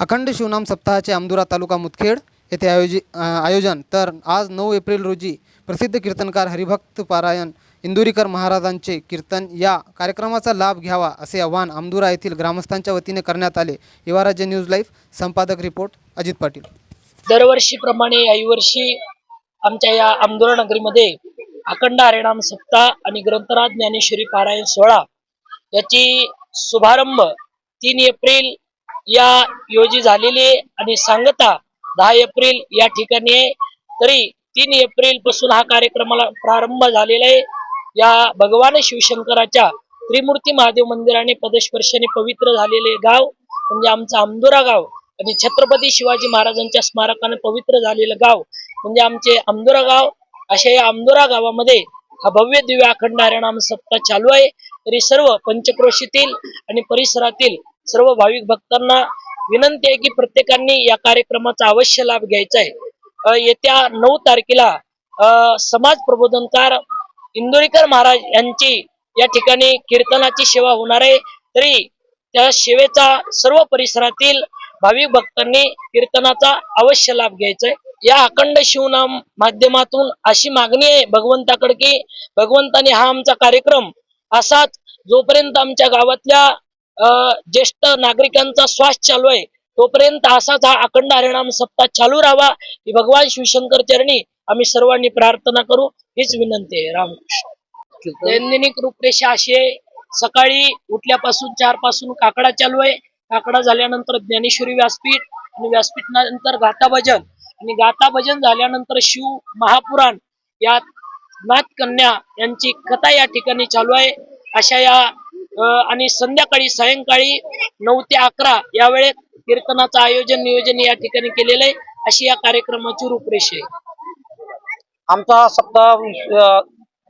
अखंड शिवनाम सप्ताहाचे आमदुरा तालुका मुदखेड येथे आयोजि आयोजन. तर आज नऊ एप्रिल रोजी प्रसिद्ध कीर्तनकार हरिभक्त पारायण इंदुरीकर महाराजांचे कीर्तन या कार्यक्रमाचा लाभ घ्यावा असे आवाहन आमदुरा येथील ग्रामस्थांच्या वतीने करण्यात आले. युवा राज्य न्यूज लाईफ संपादक रिपोर्ट अजित पाटील. दरवर्षीप्रमाणे याही आमच्या या आमदुरा नगरीमध्ये अखंड हरिणाम सप्ताह आणि ग्रंथराज ज्ञानेश्वरी पारायण सोहळा याची शुभारंभ तीन एप्रिल या योजी झालेली आणि सांगता दहा एप्रिल या ठिकाणी आहे. तरी तीन एप्रिलपासून हा कार्यक्रमाला प्रारंभ झालेला आहे. या भगवान शिवशंकराच्या त्रिमूर्ती महादेव मंदिराने पदस्पर्शाने पवित्र झालेले गाव म्हणजे आमचं आमदोरा गाव आणि छत्रपती शिवाजी महाराजांच्या स्मारकाने पवित्र झालेलं गाव म्हणजे आमचे आमदोरा गाव. अशा या आमदोरा गावामध्ये हा भव्य दिव्य अखंड हरिणाम सप्ताह चालू आहे. तरी सर्व पंचक्रोशीतील आणि परिसरातील सर्व भाविक भक्तांना विनंती आहे की प्रत्येकाने या कार्यक्रमाचा अवश्य लाभ घ्यायचा आहे. येत्या नऊ तारखेला समाज प्रबोधनकार इंदोरीकर महाराज यांची या ठिकाणी कीर्तनाची सेवा होणार आहे. तरी त्या सेवेचा सर्व परिसरातील भाविक भक्तांनी कीर्तनाचा अवश्य लाभ घ्यायचा आहे. या अखंड शिवनाम माध्यमातून अशी मागणी आहे भगवंताकडे की भगवंताने हा आमचा कार्यक्रम असाच जोपर्यंत आमच्या गावातल्या ज्येष्ठ नागरिकांचा श्वास चालू आहे. तोपर्यंत असाच हा अखंड हरिणाम सप्ताह चालू राहावा. ही भगवान शिवशंकर चरणी आम्ही सर्वांनी प्रार्थना करू. हीच विनंती आहे. रामकृष्ण. दैनंदिक रूपरेषा अशी आहे. सकाळी उठल्यापासून चारपासून काकडा चालू आहे. काकडा झाल्यानंतर ज्ञानेश्वरी व्यासपीठ आणि व्यासपीठ नंतर गाथा भजन. आणि गाथा भजन झाल्यानंतर शिव महापुराण या नाथ कन्या यांची कथा या ठिकाणी चालू आहे. अशा या आणि संध्याकाळी सायंकाळी नऊ ते अकरा या वेळेत कीर्तनाचं आयोजन नियोजन या ठिकाणी केलेलं आहे. अशी या कार्यक्रमाची रूपरेषा आहे. आमचा सप्ताह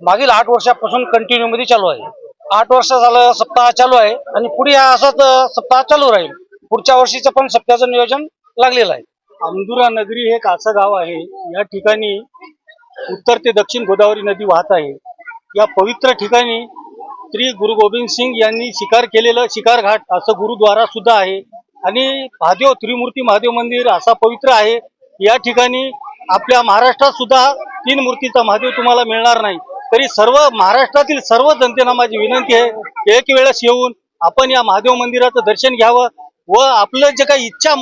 मागील आठ वर्षापासून कंटिन्यू मध्ये चालू आहे. आठ वर्ष झालं सप्ताह चालू आहे आणि पुढे हा असाच सप्ताह चालू राहील. पुढच्या वर्षीचं पण सप्ताहाचं नियोजन लागलेलं आहे. अमदुरा नगरी हे एक असं गाव आहे. या ठिकाणी उत्तर ते दक्षिण गोदावरी नदी वाहत आहे. या पवित्र ठिकाणी श्री गुरु गोविंद सिंग यांनी शिकार केलेलं शिकार घाट असं गुरुद्वारा सुद्धा आहे. आणि महादेव त्रिमूर्ती महादेव मंदिर असा पवित्र आहे. या ठिकाणी आपल्या महाराष्ट्रात सुद्धा तीन मूर्तीचा महादेव तुम्हाला मिळणार नाही. तरी सर्व महाराष्ट्रातील सर्व जनतेला माझी विनंती आहे एक वेळेस येऊन आपण या महादेव मंदिराचं दर्शन घ्यावं व आपलं जे काही इच्छा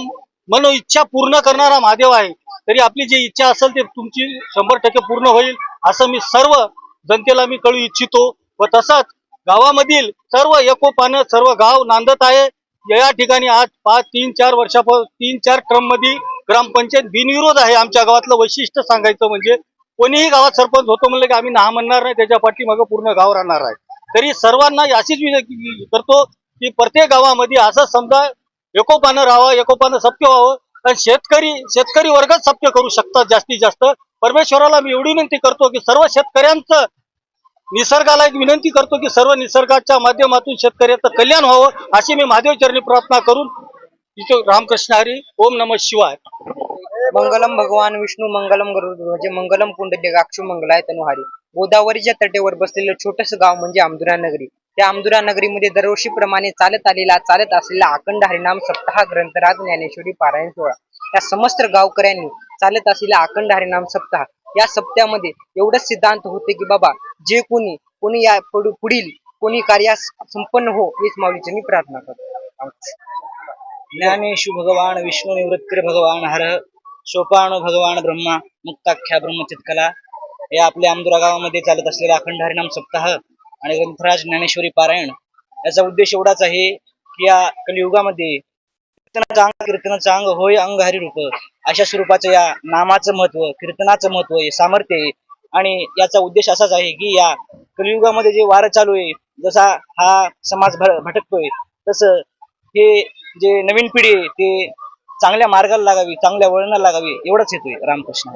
मनो इच्छा पूर्ण करणारा महादेव आहे तरी आपली जी इच्छा असेल ते तुमची शंभर टक्के पूर्ण होईल असं मी सर्व जनतेला मी कळू इच्छितो. व तसंच गावामधील सर्व एकोपानं सर्व गाव नांदत आहे. या ठिकाणी आज पाच तीन चार वर्षापासून तीन चार क्रममध्ये ग्रामपंचायत बिनविरोध आहे आमच्या गावातलं वैशिष्ट्य सांगायचं म्हणजे कोणीही गावात सरपंच होतो म्हणलं की आम्ही ना म्हणणार नाही त्याच्या पाठीमागं पूर्ण गाव राहणार आहे. तरी सर्वांना अशीच विनंती करतो की प्रत्येक गावामध्ये असं समजा एकोपानं राहावं एकोपानं सत्य व्हावं आणि शेतकरी शेतकरी वर्गच सत्य करू शकतात जास्तीत जास्त. परमेश्वराला मी एवढी विनंती करतो की सर्व शेतकऱ्यांचं निसर्गाला एक विनंती करतो की सर्व निसर्गाच्या माध्यमातून शेतकऱ्याचं कल्याण व्हावं अशी मी महादेव चरणी प्रार्थना करून तिथे रामकृष्ण हरी ओम नम शिवाय. मंगलम भगवान विष्णू मंगलम गरुडध्वज मंगलम पुंडलिकाक्षु मंगलाय तनुहारी गोदावरीच्या तटेवर बसलेलं छोटस गाव म्हणजे आमदुरा नगरी. त्या आमदुरा नगरीमध्ये दरवर्षीप्रमाणे चालत आलेला चालत असलेला अखंड हरिनाम सप्ताह ग्रंथराज ज्ञानेश्वरी पारायण सोहळा. या समस्त गावकऱ्यांनी चालत असलेला अखंड हरिनाम सप्ताह या सप्त्यामध्ये एवढंच सिद्धांत होते की बाबा जे कोणी कोणी या पुढील कोणी कार्यास संपन्न हो हेच माऊलीची मी प्रार्थना करतो. ज्ञानेशु भगवान विष्णू निवृत्तिर भगवान हर सोपान भगवान ब्रह्मा मुक्ताख्या ब्रह्मचितकला हे आपल्या आमदुरा गावामध्ये चालत असलेला अखंड हरिनाम सप्ताह आणि ग्रंथराज ज्ञानेश्वरी पारायण. याचा उद्देश एवढाच आहे की या कलियुगामध्ये कीर्तनाचं अंग कीर्तनाचं अंग होय अंग हरिरूप अशा स्वरूपाचं या नामाचं महत्त्व कीर्तनाचं महत्त्व आहे सामर्थ्य आहे. आणि याचा उद्देश असाच आहे की या कलियुगामध्ये जे वारं चालू आहे जसा हा समाज भटकतोय तसं हे जे नवीन पिढी आहे ते चांगल्या मार्गाला लागावी चांगल्या वळणाला लागावी एवढंच येतोय रामकृष्ण.